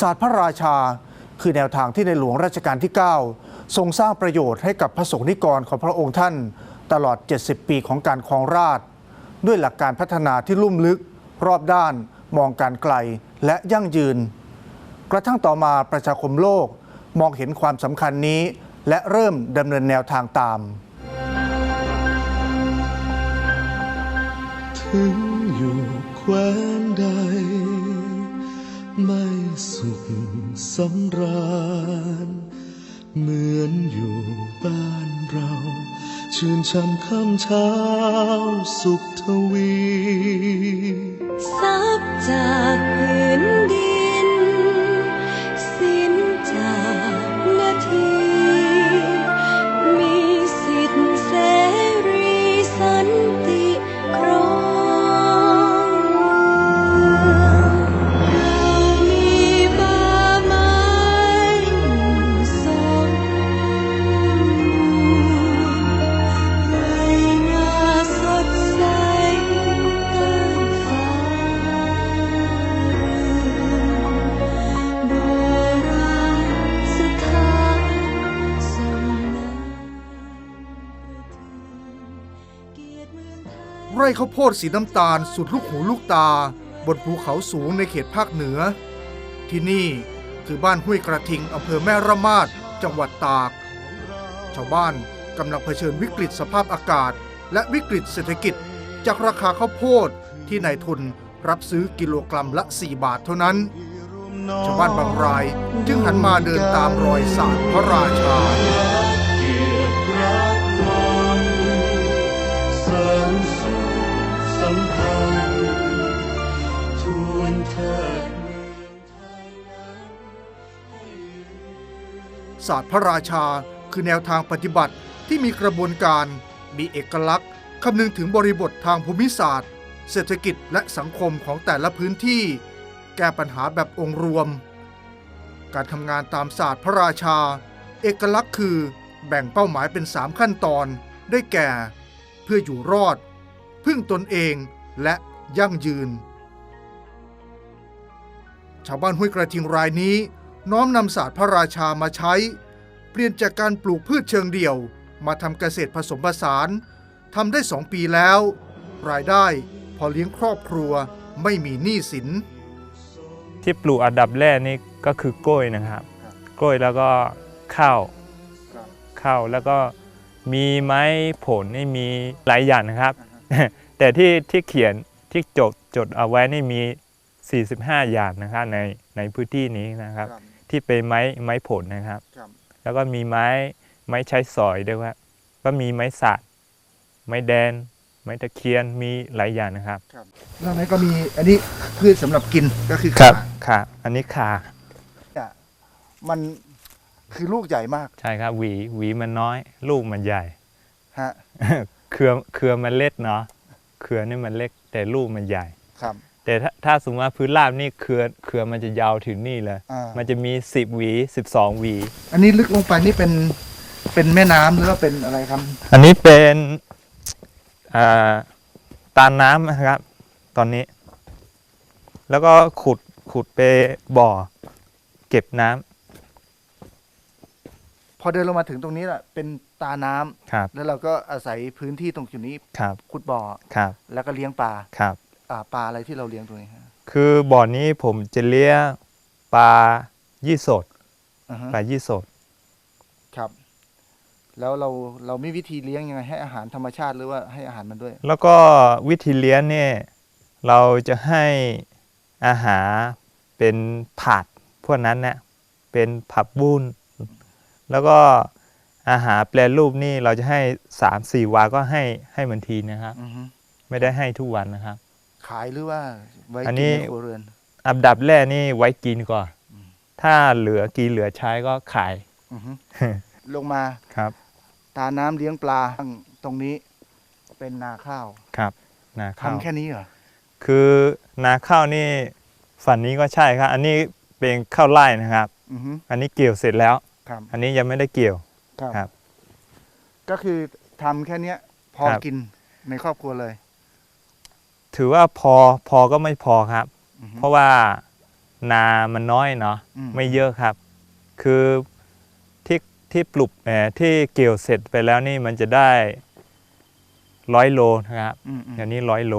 ศาสตร์พระราชา คือแนวทางที่ในหลวงรัชกาลที่ 9 ทรงสร้างประโยชน์ให้กับพระสงฆ์นิกรของพระองค์ท่าน ตลอด 70 ปีของการครองราช ด้วยหลักการพัฒนาที่ลุ่มลึก รอบด้าน มองการไกลและยั่งยืน กระทั่งต่อมาประชาคมโลกมองเห็นความสำคัญนี้ และเริ่มดำเนินแนวทางตามถึงอยู่แคว้นใด สำราญ เหมือนอยู่บ้านเรา ชื่นช่ำค่ำเช้าสุขทวี ร่ข้าวโพดสีน้ำตาลสุดลูกหูลูกตา บนภูเขาสูงในเขตภาคเหนือ ที่นี่คือบ้านห้วยกระทิงอำเภอแม่ระมาดจังหวัดตาก ชาวบ้านกำลังเผชิญวิกฤตสภาพอากาศ และวิกฤตเศรษฐกิจ จากราคาข้าวโพดที่นายทุนรับซื้อกิโลกรัมละ 4 บาทเท่านั้น ชาวบ้านบางรายจึงหันมาเดินตามรอยศารพระราชา ศาสตร์พระราชา คือแนวทางปฏิบัติที่มีกระบวนการ มีเอกลักษณ์คำนึงถึงบริบททางภูมิศาสตร์ เศรษฐกิจและสังคมของแต่ละพื้นที่ แก้ปัญหาแบบองค์รวม การทำงานตามศาสตร์พระราชา เอกลักษณ์คือแบ่งเป้าหมายเป็น 3 ขั้นตอน ได้แก่ เพื่ออยู่รอด พึ่งตนเองและยั่งยืน ชาวบ้านห้วยกระทิงรายนี้ น้อมนำศาสตร์พระราชามาใช้ เปลี่ยนจากการปลูกพืชเชิงเดี่ยว มาทำเกษตรผสมผสานทำได้สองปีแล้ว รายได้พอเลี้ยงครอบครัวไม่มีหนี้สิน ที่ปลูกอันดับแรกนี่ก็คือกล้วยนะครับ กล้วยแล้วก็ข้าวข้าวแล้วก็มีไม้ผลนี่มีหลายอย่างนะครับ แต่ที่ที่เขียนที่จดจดเอาไว้นี่มี 45 อย่างนะครับในในพื้นที่นี้นะครับ ที่เป็นไม้ไม้ผลนะครับแล้วก็มีไม้ไม้ใช้สอยด้วยครับก็มีไม้สักไม้แดน ไม้ตะเคียนมีหลายอย่างนะครับแล้วนั้นก็มีอันนี้พืชสำหรับกินก็คือครับค่ะอันนี้ขามันคือลูกใหญ่มากใช่ครับ หวีหวีมันน้อย ลูกมันใหญ่ ฮะเครือเครือมันเล็กเนาะเครือนี่มันเล็กแต่ลูกมันใหญ่ ครับ แต่ถ้าถ้าสมมติว่าพื้นราบนี่เครือเครือมันจะยาวถึงนี่เลย อ่ามั มันจะมี 10หวี 12หวี อันนี้ลึกลงไปนี่เป็นเป็นแม่น้ำหรือว่าเป็นอะไรครับ อันนี้เป็นอ่าตาน้ำนะครับ ตอนนี้ แล้วก็ขุดขุดไปบ่อ เก็บน้ำพอเดินลงมาถึงตรงนี้แหละเป็นตาน้ำครับแล้วเราก็อาศัยพื้นที่ตรงจุดนี้ครับขุดบ่อ ครับแล้วก็เลี้ยงปลา ครับอ่า ปลาอะไรที่เราเลี้ยงตรงนี้ฮะคือบ่อนี้ผมจะเลี้ยงปลายี่สดอ่าฮะปลายี่สด ครับ แล้วเราเรามีวิธีเลี้ยงยังไงให้อาหารธรรมชาติหรือว่าให้อาหารมันด้วย แล้วก็วิธีเลี้ยงเนี่ยเราจะให้อาหารเป็นผัดพวกนั้นเนี่ยเป็นผักบุ้น แล้วก็อาหารแปรรูปนี่เราจะให้สามสี่วันก็ให้ให้มันทีนะครับ อือฮึไม่ได้ให้ทุกวันนะครับ ขายหรือว่าไว้อันกินนี้ในครัวเรือน อันดับแรกนี่ไว้กินก่อน ถ้าเหลือกินเหลือใช้ก็ขายอือฮึลงมาครับตาน้ำเลี้ยงปลาตรงนี้เป็นนาข้าวครับนาข้าวทำแค่นี้เหรอคือนาข้าวนี่ฝั่งนี้ก็ใช่ครับ อันนี้เป็นข้าวไร่นะครับ อือฮึอันนี้เกี่ยวเสร็จแล้ว ครับอันนี้ยังไม่ได้เกี่ยว ครับ ครับ ก็คือทำแค่เนี้ยพอครับ กินในครอบครัวเลย ถือว่าพอพอก็ไม่พอครับอือฮึเพราะว่านามันน้อยเนาะอืมไม่เยอะครับ คือที่ที่ปลูกเอ่อที่เกี่ยวเสร็จไปแล้วนี่มันจะได้ร้อยโลนะครับอืมอืมเดี๋ยวนี้ร้อยโล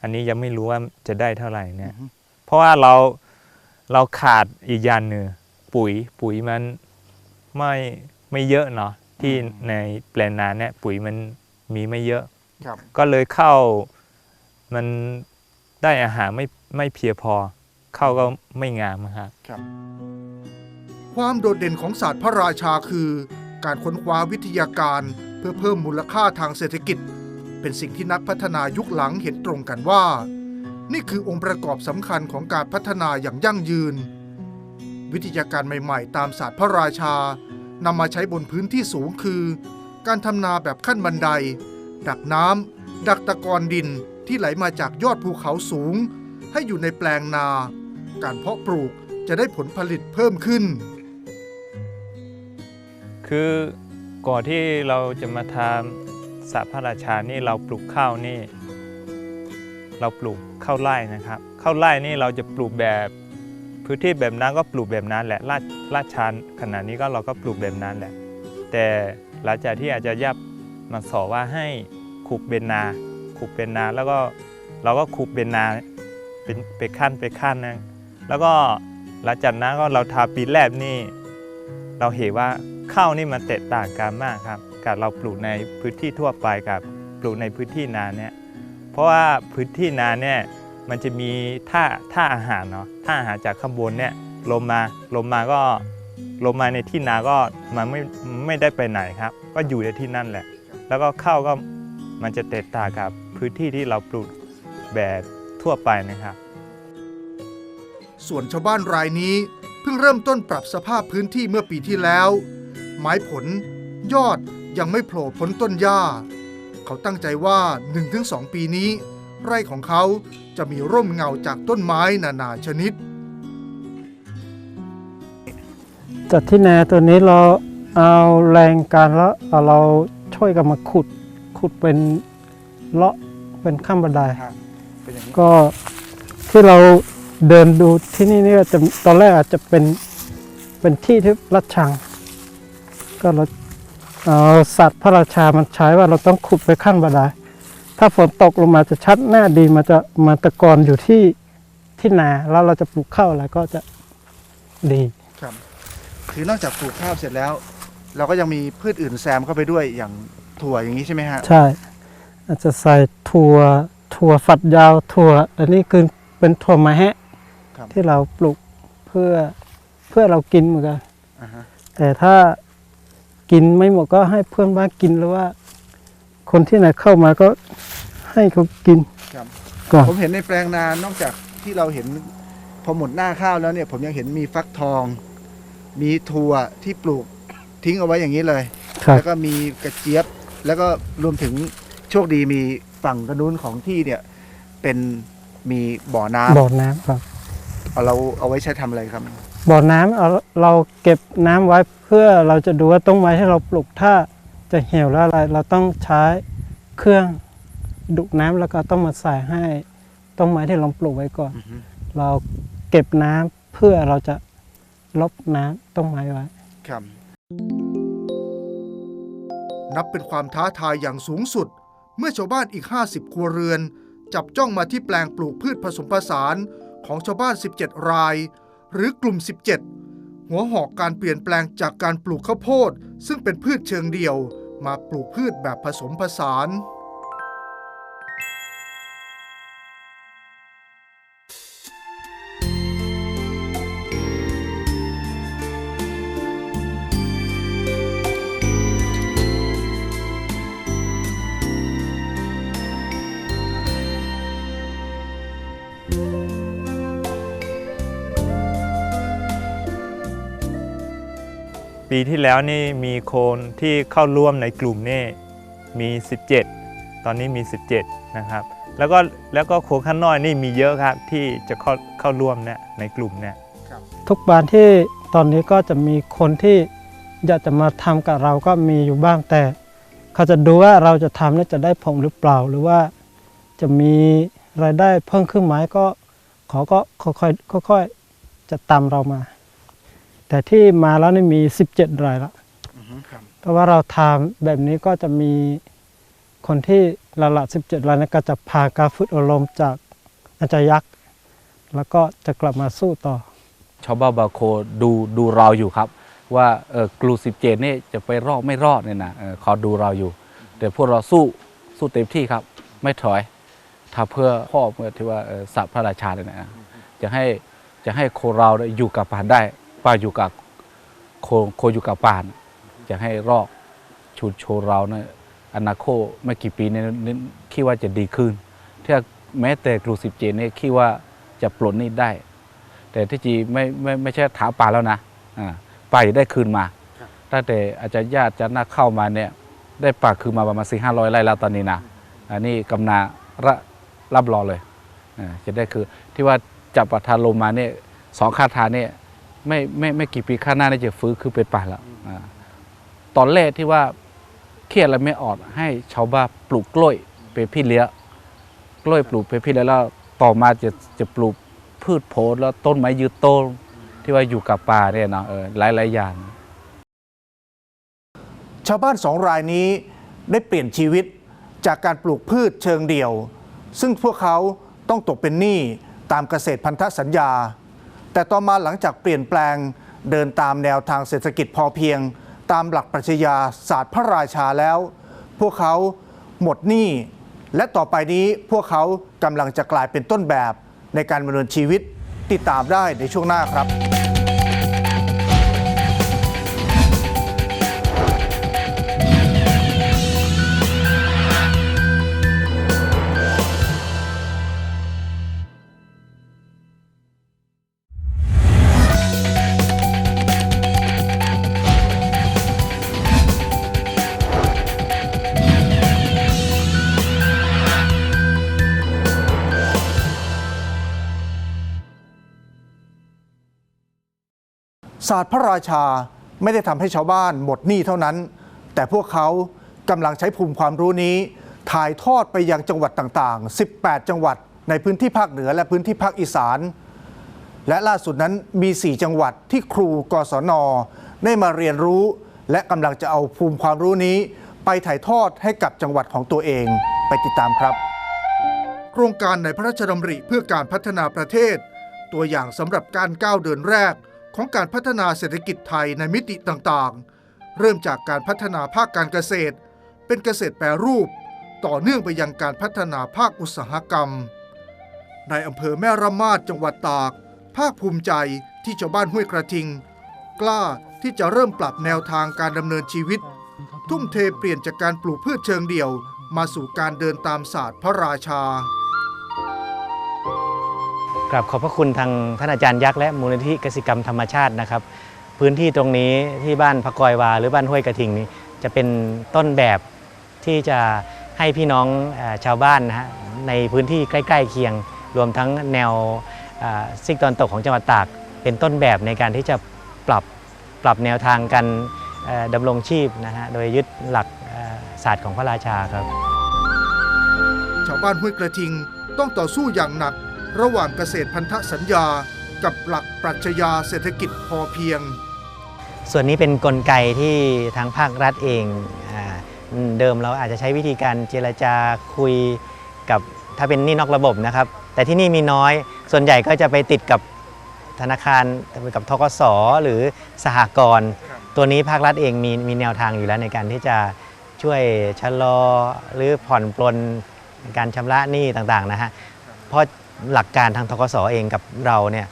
อันนี้ยังไม่รู้ว่าจะได้เท่าไหร่เนี่ยอือฮึเพราะว่าเราเราขาดอีกอย่างหนึ่งปุ๋ยปุ๋ยมันไม่ไม่เยอะเนาะที่ในแปลงนาเนี่ยปุ๋ยมันมีไม่เยอะครับก็เลยเข้า มันได้อาหารไม่ไม่เพียงพอเข้าก็ไม่งามครับ ความโดดเด่นของศาสตร์พระราชาคือ การค้นคว้าวิทยาการเพื่อเพิ่มมูลค่าทางเศรษฐกิจ เป็นสิ่งที่นักพัฒนายุคหลังเห็นตรงกันว่า นี่คือองค์ประกอบสำคัญของการพัฒนาอย่างยั่งยืน วิทยาการใหม่ๆ ตามศาสตร์พระราชานำมาใช้บนพื้นที่สูงคือ การทำนาแบบขั้นบันได ดักน้ำดักตะกอนดิน ที่ไหลมาจากยอดภูเขาสูง ให้อยู่ในแปลงนา การเพาะปลูกจะได้ผลผลิตเพิ่มขึ้น คือก่อนที่เราจะมาทำสัพพระราชานี่เราปลูกข้าวนี่ เราปลูกข้าวไร่นะครับ ข้าวไร่นี่เราจะปลูกแบบพื้นที่แบบนั้นก็ปลูกแบบนั้นแหละลาดลาดชันขนาดนี้ก็เราก็ปลูกแบบนั้นแหละ แต่หลังจากที่อาจจะยับมาสอนว่าให้ขุกเป็นนา ขุกเป็นนา แล้วก็เราก็ขุกเป็นนาเป็นเป็นขั้นเป็นขั้นนะแล้วก็หลังจากนั้นก็เราทาปีแรกนี่ เราเห็นว่าข้าวนี่มันแตกต่างกันมากครับกับเราปลูกในพื้นที่ทั่วไปกับปลูกในพื้นที่นาเนี่ยเพราะว่าพื้นที่นาเนี่ยมันจะมีท่าท่าอาหารเนาะท่าอาหารจากข้างบนเนี่ยลงมาลงมาก็ลงมาในที่นาก็มันไม่ไม่ได้ไปไหนครับ ก็อยู่ในที่นั่นแหละ แล้วก็ข้าวก็มันจะแตกต่างกับ พื้นที่ที่เราปลูกแบบทั่วไปนะครับ ส่วนชาวบ้านรายนี้เพิ่งเริ่มต้นปรับสภาพพื้นที่เมื่อปีที่แล้ว ไม้ผลยอดยังไม่โผล่พ้นต้นหญ้า เขาตั้งใจว่า 1-2 ปีนี้ ไร่ของเขาจะมีร่มเงาจากต้นไม้นานาชนิดจากที่นาตัวนี้เราเอาแรงการแล้วเอาเราช่วยกันมาขุดขุดเป็นเลาะ เป็นข้ามบันไดเป็นอย่างนี้ก็ที่เราเดินดูที่นี่นี่ก็จะตอนแรกอาจจะเป็นเป็นที่ที่รัดชัง ก็เราเอาสัตว์พระราชามันใช้ว่าเราต้องขุดไปขั้นบันไดถ้าฝนตกลงมาจะชัดหน้าดีมันจะมาตะกอนอยู่ที่ที่นาแล้วเราจะปลูกข้าวอะไรก็จะดีครับ คือนอกจากปลูกข้าวเสร็จแล้ว เราก็ยังมีพืชอื่นแซมเข้าไปด้วยอย่างถั่วอย่างนี้ใช่ไหมฮะใช่ อาจจะใส่ถั่วถั่วฝัดยาวถั่ว อันนี้คือเป็นถั่วมะแฮะครับที่เราปลูกเพื่อเพื่อเรากินเหมือนกันอ่าฮะแต่ถ้ากินไม่หมดก็ให้เพื่อนบ้านกินหรือว่า คนที่ไหนเข้ามาก็ให้เขากินครับก่อนผมเห็นในแปลงนานอกจากที่เราเห็นพอหมดหน้าข้าวแล้วเนี่ย ผมยังเห็นมีฟักทอง มีถั่วที่ปลูกทิ้งเอาไว้อย่างนี้เลยครับแล้วก็มีกระเจี๊ยบ แล้วก็รวมถึง โชคดีมีฝั่งกระนู้นของที่เนี่ยเป็นมีบ่อน้ำบ่อน้ำครับ เอาเราเอาไว้ใช้ทำอะไรครับ บ่อน้ำเอาเราเก็บน้ำไว้เพื่อเราจะดูว่าต้นไม้ที่เราปลูกถ้าจะเหี่ยวแล้วอะไร เราต้องใช้เครื่องดุน้ำแล้วก็ต้องมาใส่ให้ต้นไม้ที่เราปลูกไว้ก่อน เราเก็บน้ำเพื่อเราจะลบน้ำต้นไม้ไว้ ครับนับเป็นความท้าทายอย่างสูงสุด เมื่อชาวบ้านอีก 50 ครัวเรือน จับจ้องมาที่แปลงปลูกพืชผสมผสานของชาวบ้าน 17 ราย หรือกลุ่ม 17 หัวหอกการเปลี่ยนแปลงจากการปลูกข้าวโพด ซึ่งเป็นพืชเชิงเดี่ยว มาปลูกพืชแบบผสมผสาน ปีที่แล้วนี่มีคนที่เข้าร่วมในกลุ่มนี่มี 17 ตอนนี้มี 17 นะครับ แล้วก็แล้วก็โคนข้างน้อยนี่มีเยอะครับที่จะเข้าเข้าร่วมเนี่ยในกลุ่มเนี่ยทุกบ้านที่ตอนนี้ก็จะมีคนที่อยากจะมาทำกับเราก็มีอยู่บ้างแต่ เขาจะดูว่าเราจะทำแล้วจะได้ผลหรือเปล่าหรือว่าจะมีรายได้เพิ่มขึ้นไหมก็เขาก็ค่อยๆค่อยจะตามเรามา แต่ที่มาแล้วนี่มี 17 รายแล้วเพราะว่าเราทำแบบนี้ก็จะมีคนที่ละละ 17 รายนั้นก็จะพากาฟุตอารมณ์จากอาจารย์ยักษ์ แล้วก็จะกลับมาสู้ต่อ ชาวบ้านบาโคดูดูเราอยู่ครับ ว่าเออกลูสิบเจนนี่จะไปรอดไม่รอดเนี่ยนะเออเขาดูเราอยู่ แต่พวกเราสู้สู้เต็มที่ครับ ไม่ถอยถ้าเพื่อพ่อเพื่อที่ว่าเออสัตว์พระราชาเลยนะจะให้จะให้โคเราเนี่ยอยู่กับป่านได้ ป่าอยู่กับโคโคอยู่กับป่านจะให้รอดชุดโชว์เราเนี่ยอนาคตไม่กี่ปีเนี่ยคิดว่าจะดีขึ้นถ้าแม้แต่กลูสิบเจนเนี่ยคิดว่าจะปลดหนี้ได้ แต่ที่จริงไม่ไม่ไม่ใช่ถามป่าแล้วนะอ่าป่าจะได้คืนมาตั้งแต่อาจารย์ญาติจะน่าเข้ามาเนี่ยได้ป่าคืนมาประมาณสี่ห้าร้อยไร่แล้วตอนนี้นะอันนี้กำนาระรับรอเลยอ่าจะได้คือที่ว่าจับประธานลงมาเนี่ยสองคาถาเนี่ย ไม่ไม่ไม่กี่ปีข้างหน้านี่จะฟื้นคือเป็นป่าแล้วอตอนแรกที่ว่าเครียดอะไรไม่ออกให้ชาวบ้านปลูกกล้วยเป็นพี่เลี้ยงกล้วยปลูกเป็นพี่เลี้ยงแล้วต่อมาจะจะปลูกพืชผลแล้วต้นไม้ยืนต้นที่ว่าอยู่กับป่าเนี่ยเนาะหลายหลายอย่าง ชาวบ้านสองรายนี้ได้เปลี่ยนชีวิตจากการปลูกพืชเชิงเดี่ยว ซึ่งพวกเขาต้องตกเป็นหนี้ตามเกษตรพันธสัญญา แต่ต่อมาหลังจากเปลี่ยนแปลงเดินตามแนวทางเศรษฐกิจพอเพียง ตามหลักปรัชญาศาสตร์พระราชาแล้ว พวกเขาหมดหนี้และต่อไปนี้พวกเขากำลังจะกลายเป็นต้นแบบในการดำเนินชีวิตติดตามได้ในช่วงหน้าครับ ศาสตร์พระราชาไม่ได้ทำให้ชาวบ้านหมดหนี้เท่านั้น แต่พวกเขากำลังใช้ภูมิความรู้นี้ ถ่ายทอดไปยังจังหวัดต่างๆ 18 จังหวัดในพื้นที่ภาคเหนือและพื้นที่ภาคอีสาน และล่าสุดนั้นมี 4 จังหวัดที่ครูกศน ได้มาเรียนรู้ และกำลังจะเอาภูมิความรู้นี้ ไปถ่ายทอดให้กับจังหวัดของตัวเองไปติดตามครับ โครงการในพระราชดำริเพื่อการพัฒนาประเทศ ตัวอย่างสำหรับการก้าวเดินแรก ของการพัฒนาเศรษฐกิจไทยในมิติต่างๆ เริ่มจากการพัฒนาภาคการเกษตร เป็นเกษตรแปรรูป ต่อเนื่องไปยังการพัฒนาภาคอุตสาหกรรม ในอำเภอแม่ระมาดจังหวัดตาก ภาคภูมิใจที่ชาวบ้านห้วยกระทิง กล้าที่จะเริ่มปรับแนวทางการดำเนินชีวิต ทุ่มเทเปลี่ยนจากการปลูกพืชเชิงเดี่ยว มาสู่การเดินตามศาสตร์พระราชา กราบขอบพระคุณทางท่านอาจารย์ยักษ์และมูลนิธิกสิกรรมธรรมชาตินะครับ พื้นที่ตรงนี้ที่บ้านพะกอยวา หรือบ้านห้วยกระทิงนี้จะเป็นต้นแบบที่จะให้พี่น้องชาวบ้านนะฮะในพื้นที่ใกล้ ๆ เคียง รวมทั้งแนวซีกตอนตกของจังหวัดตาก เป็นต้นแบบในการที่จะปรับปรับแนวทางการดำรงชีพนะฮะโดยยึดหลักศาสตร์ของพระราชาครับ ชาวบ้านห้วยกระทิงต้องต่อสู้อย่างหนัก ระหว่างเกษตรพันธสัญญา กับหลักปรัชญาเศรษฐกิจพอเพียง ส่วนนี้เป็นนกลไกที่ทางภาครัฐเองอเดิมเราอาจจะใช้วิธีการเจรจาคุยกับถ้าเป็นนี้นอกระบบนะครับ แต่ที่นี่มีน้อย ส่วนใหญ่ก็จะไปติดกับธนาคารกับทกสหรือสหกรณ์ตัวนี้ภาครัฐเองมีมีแนวทางอยู่แล้วในการที่จะช่วยชะลอหรือผ่อนปลนการชำระหนี้ต่างๆนะฮะพราะ หลักการทางทกสเองกับเราเนี่ย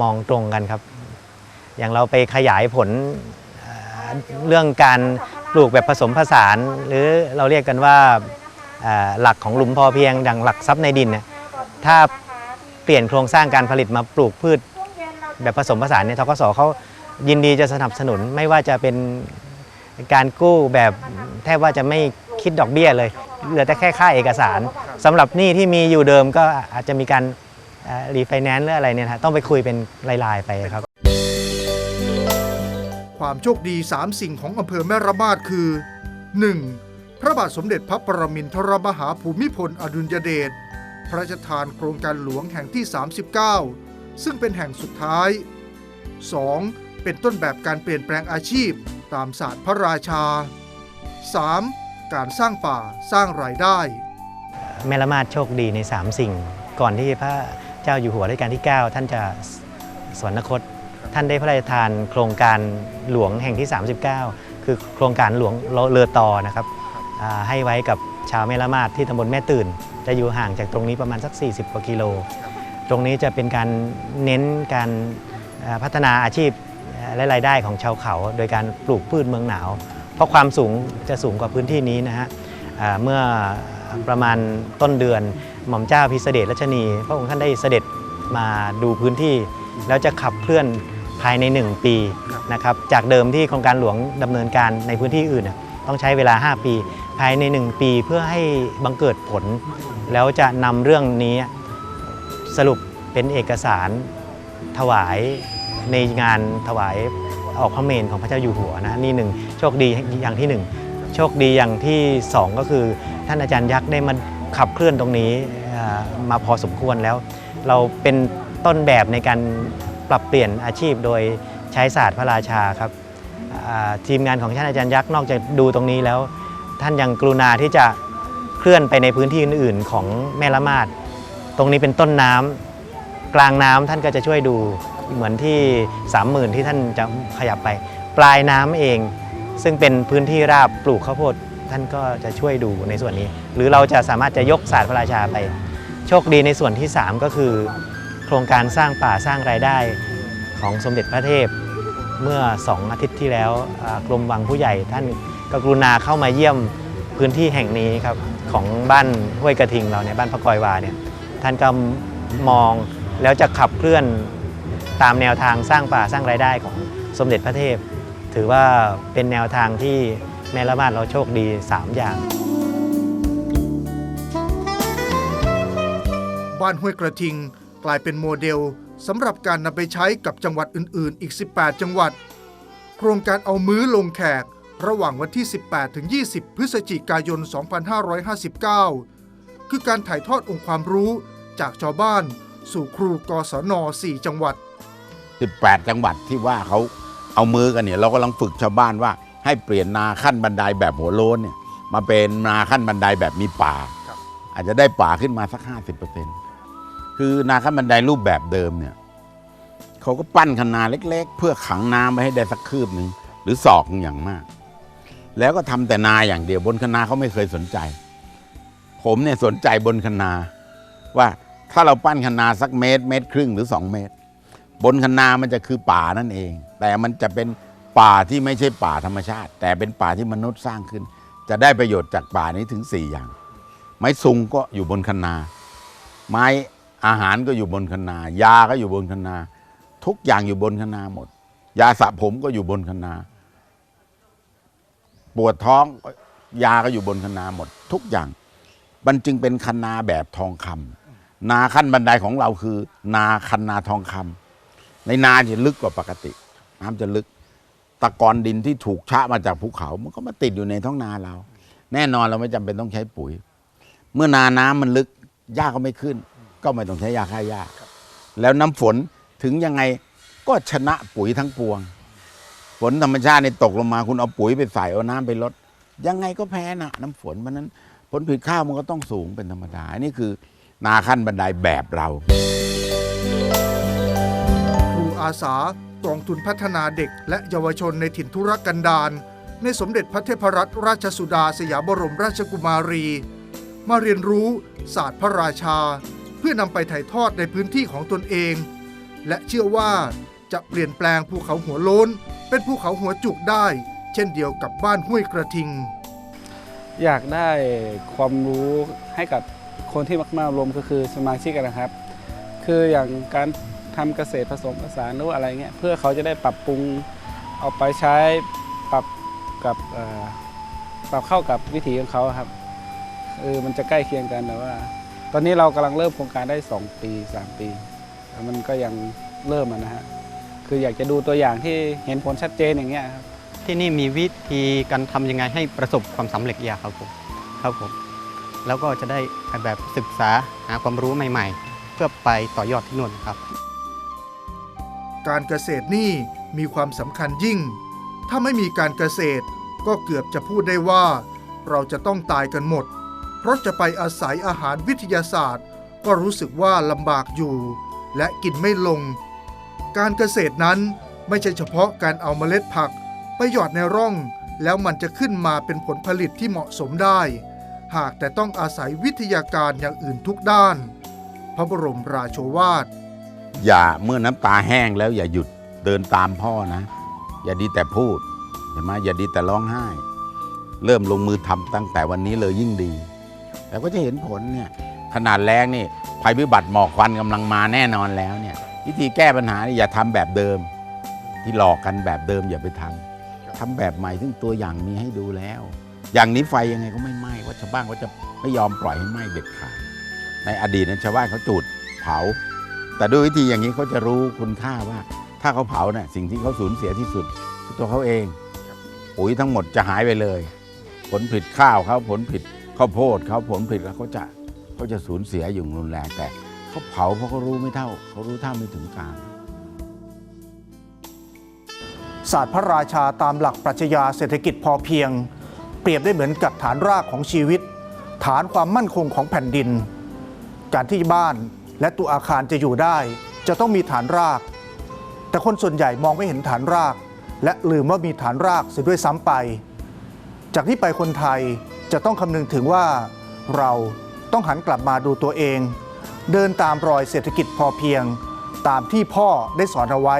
มองตรงกันครับ อย่างเราไปขยายผลเรื่องการปลูกแบบผสมผสาน หรือเราเรียกกันว่าหลักของหลุมพอเพียงดังหลักทรัพย์ในดินเนี่ยถ้าเปลี่ยนโครงสร้างการผลิตมาปลูกพืช แบบผสมผสานเนี่ยทกสเขายินดีจะสนับสนุนไม่ว่าจะเป็นการกู้แบบแทบว่าจะไม่คิดดอกเบี้ยเลย เหลือแต่แค่ค่าเอกสารสำหรับหนี้ที่มีอยู่เดิมก็อาจจะมีการรีไฟแนนซ์หรืออะไรเนี่ยฮะต้องไปคุยเป็นรายๆไปครับ ความโชคดี 3 สิ่งของอำเภอแม่ระมาดคือ 1. พระบาทสมเด็จพระปรมินทรมหาภูมิพลอดุลยเดชพระราชทานโครงการหลวงแห่งที่ 39 ซึ่งเป็นแห่งสุดท้าย 2. เป็นต้นแบบการเปลี่ยนแปลงอาชีพ ตามศาสตร์พระราชา 3. การสร้างป่าสร้างรายได้ แม่ละมาดโชคดีใน 3 สิ่ง ก่อนที่พระเจ้าอยู่หัวรัชกาลที่ 9 ท่านจะสวรรคต ท่านได้พระราชทานโครงการหลวงแห่งที่ 39 คือโครงการหลวงเรือต่อนะครับให้ไว้กับชาวแม่ละมาดที่ตำบลแม่ตื่น จะอยู่ห่างจากตรงนี้ประมาณสัก 40กว่ากิโล ตรงนี้จะเป็นการเน้นการพัฒนาอาชีพและรายได้ของชาวเขา โดยการปลูกพืชเมืองหนาว ราะความสูงจะสูงกว่าพื้นที่นี้นะฮะอ่าเมื่อประมาณต้นเดือนหม่อมเจ้าพิเสดชรัชนี พระองค์ท่านได้เสด็จมาดูพื้นที่ แล้วจะขับเคลื่อนภายใน 1 ปีนะครับจากเดิมที่โครงการหลวงดำเนินการในพื้นที่อื่นน่ะต้องใช้เวลา 5 ปี ภายใน 1 ปีเพื่อให้บังเกิดผล แล้วจะนำเรื่องนี้สรุปเป็นเอกสารถวายในงานถวาย ออกพระเมนของพระเจ้าอยู่หัวนะนี่หนึ่งโชคดีอย่างที่หนึ่งโชคดีอย่างที่ 2 ก็คือท่านอาจารย์ยักษ์ได้มาขับเคลื่อนตรงนี้มาพอสมควรแล้ว เราเป็นต้นแบบในการปรับเปลี่ยนอาชีพโดยใช้ศาสตร์พระราชาครับทีมงานของท่านอาจารย์ยักษ์นอกจากดูตรงนี้แล้ว ท่านยังกรุณาที่จะเคลื่อนไปในพื้นที่อื่น ๆ ของแม่ละมาดตรงนี้เป็นต้นน้ำกลางน้ำท่านก็จะช่วยดู เหมือนที่ 30,000 ที่ท่านจะขยับไป ปลายน้ำเอง ซึ่งเป็นพื้นที่ราบปลูกข้าวโพดท่านก็จะช่วยดูในส่วนนี้ หรือเราจะสามารถจะยกศาสตร์พระราชาไป โชคดีในส่วนที่ 3 ก็คือ โครงการสร้างป่าสร้างรายได้ของสมเด็จพระเทพ เมื่อ 2 อาทิตย์ที่แล้วกรมวังผู้ใหญ่ท่านก็กรุณาเข้ามาเยี่ยมพื้นที่แห่งนี้ครับของบ้านห้วยกระทิงเราเนี่ยบ้านพระกอยวาเนี่ยท่านก็มองแล้วจะขับเคลื่อน ตามแนวทางสร้างป่าสร้างรายได้ของสมเด็จพระเทพ ถือว่าเป็นแนวทางที่แม่ละมาดเราโชคดี 3 อย่าง บ้านห้วยกระทิงกลายเป็นโมเดลสำหรับการนำไปใช้กับจังหวัดอื่น ๆ อีก 18 จังหวัด โครงการเอามื้อลงแขกระหว่างวันที่ 18 ถึง 20 พฤศจิกายน 2559 คือการถ่ายทอดองค์ความรู้จากชาวบ้าน สู่ครูกศน 4 จังหวัด 18 จังหวัดที่ว่าเขาเอามือกันเนี่ยเรากำลังฝึกชาวบ้านว่าให้เปลี่ยนนาขั้นบันไดแบบหัวโล้นเนี่ยมาเป็นนาขั้นบันไดแบบมีป่าครับอาจจะได้ป่าขึ้นมาสัก 50%คือนาขั้นบันไดรูปแบบเดิมเนี่ยเขาก็ปั้นคันนาเล็ก ๆ เพื่อขังน้ำไว้ให้ได้สักคืบหนึ่งหรือศอกหนึ่งอย่างมาก แล้วก็ทำแต่นาอย่างเดียวบนคันนาเขาไม่เคยสนใจ ผมเนี่ยสนใจบนคันนาว่าถ้าเราปั้นคันนาสักเมตร เมตรครึ่งหรือ2เมตร บนคันนามันจะคือป่านั่นเอง แต่มันจะเป็นป่าที่ไม่ใช่ป่าธรรมชาติ แต่เป็นป่าที่มนุษย์สร้างขึ้น จะได้ประโยชน์จากป่านี้ถึง 4 อย่าง ไม้ซุงก็อยู่บนคันนา ไม้อาหารก็อยู่บนคันนา ยาก็อยู่บนคันนา ทุกอย่างอยู่บนคันนาหมด ยาสระผมก็อยู่บนคันนา ปวดท้องยาก็อยู่บนคันนาหมด ทุกอย่าง มันจึงเป็นคันนาแบบทองคำนาขั้นบันไดของเราคือ นาคันนาทองคำ ในนาจะลึกกว่าปกติ น้ำจะลึก ตะกอนดินที่ถูกชะมาจากภูเขา มันก็มาติดอยู่ในท้องนาเรา แน่นอนเราไม่จำเป็นต้องใช้ปุ๋ย เมื่อนาน้ำมันลึกหญ้าก็ไม่ขึ้น ก็ไม่ต้องใช้ยาฆ่าหญ้าแล้วน้ำฝนถึงยังไงก็ชนะปุ๋ยทั้งปวง ฝนธรรมชาติในตกลงมา คุณเอาปุ๋ยไปใส่เอาน้ำไปลด ยังไงก็แพ้นะน้ำฝนเพราะนั้นผลผลิตข้าวมันก็ต้องสูงเป็นธรรมดาอันนี้คือนาขั้นบันไดแบบเรา อาสากองทุนพัฒนาเด็กและเยาวชนในถิ่นธุรกันดารในสมเด็จพระเทพรัตนราชสุดาสยามบรมราชกุมารี มาเรียนรู้ศาสตร์พระราชา เพื่อนำไปถ่ายทอดในพื้นที่ของตนเอง และเชื่อว่าจะเปลี่ยนแปลงภูเขาหัวโล้น เป็นภูเขาหัวจุกได้ เช่นเดียวกับบ้านห้วยกระทิง อยากได้ความรู้ให้กับคนที่มากๆรวมก็คือสมาชิกกันนะครับ คืออย่างการ ทำเกษตรผสมผสานหรืออะไรเงี้ยเพื่อเขาจะได้ปรับปรุงเอาไปใช้ปรับกับปรับเข้ากับวิถีของเขาครับเออมันจะใกล้เคียงกันแต่ว่า ตอนนี้เรากำลังเริ่มโครงการได้ 2 ปี 3 ปีแต่มันก็ยังเริ่มนะฮะคืออยากจะดูตัวอย่างที่เห็นผลชัดเจนอย่างเงี้ยครับที่นี่มีวิธีการทำยังไงให้ประสบความสำเร็จอย่างครับผมครับผมแล้วก็จะได้แบบศึกษาหาความรู้ใหม่ ๆ เพื่อไปต่อยอดที่นู่นครับ การเกษตรนี่มีความสำคัญยิ่ง ถ้าไม่มีการเกษตรก็เกือบจะพูดได้ว่า เราจะต้องตายกันหมด เพราะจะไปอาศัยอาหารวิทยาศาสตร์ ก็รู้สึกว่าลำบากอยู่ และกินไม่ลง การเกษตรนั้นไม่ใช่เฉพาะการเอาเมล็ดผัก ไปหยอดในร่อง แล้วมันจะขึ้นมาเป็นผลผลิตที่เหมาะสมได้ หากแต่ต้องอาศัยวิทยาการอย่างอื่นทุกด้าน พระบรมราโชวาท อย่าเมื่อน้ำตาแห้งแล้วอย่าหยุดเดินตามพ่อนะ อย่าดีแต่พูดเห็นไหมอย่าดีแต่ร้องไห้ เริ่มลงมือทำตั้งแต่วันนี้เลยยิ่งดี แล้วก็จะเห็นผลเนี่ยขนาดแรงนี่ภัยพิบัติหมอกควันกำลังมาแน่นอนแล้วเนี่ยวิธีแก้ปัญหาอย่าทำแบบเดิม ที่หลอกกันแบบเดิมอย่าไปทำทำแบบใหม่ซึ่งตัวอย่างมีให้ดูแล้ว อย่างนี้ไฟยังไงก็ไม่ไหม้ว่าชาวบ้านเขาจะไม่ยอมปล่อยให้ไหม้เด็ดขาดในอดีตนั้นชาวบ้านเขาจุดเผา แต่ด้วยวิธีอย่างนี้เขาจะรู้คุณค่าว่า ถ้าเขาเผาเนี่ยสิ่งที่เขาสูญเสียที่สุดคือตัวเขาเองปุ๋ยทั้งหมดจะหายไปเลย ผลผลิตข้าวเขาผลผลิตข้าวโพดเขาผลผลิตแล้วเขาจะเขาจะสูญเสียอย่างรุนแรงแต่เขาเผาเพราะเขารู้ไม่เท่า เขารู้เท่าไม่ถึงการศาสตร์พระราชาตามหลักปรัชญาเศรษฐกิจพอเพียง เปรียบได้เหมือนกับฐานรากของชีวิต ฐานความมั่นคงของแผ่นดิน การที่บ้าน และตัวอาคารจะอยู่ได้ จะต้องมีฐานราก แต่คนส่วนใหญ่มองไม่เห็นฐานราก และลืมว่ามีฐานรากเสียด้วยซ้ำไป จากนี้ไปคนไทยจะต้องคำนึงถึงว่า เราต้องหันกลับมาดูตัวเอง เดินตามรอยเศรษฐกิจพอเพียง ตามที่พ่อได้สอนเอาไว้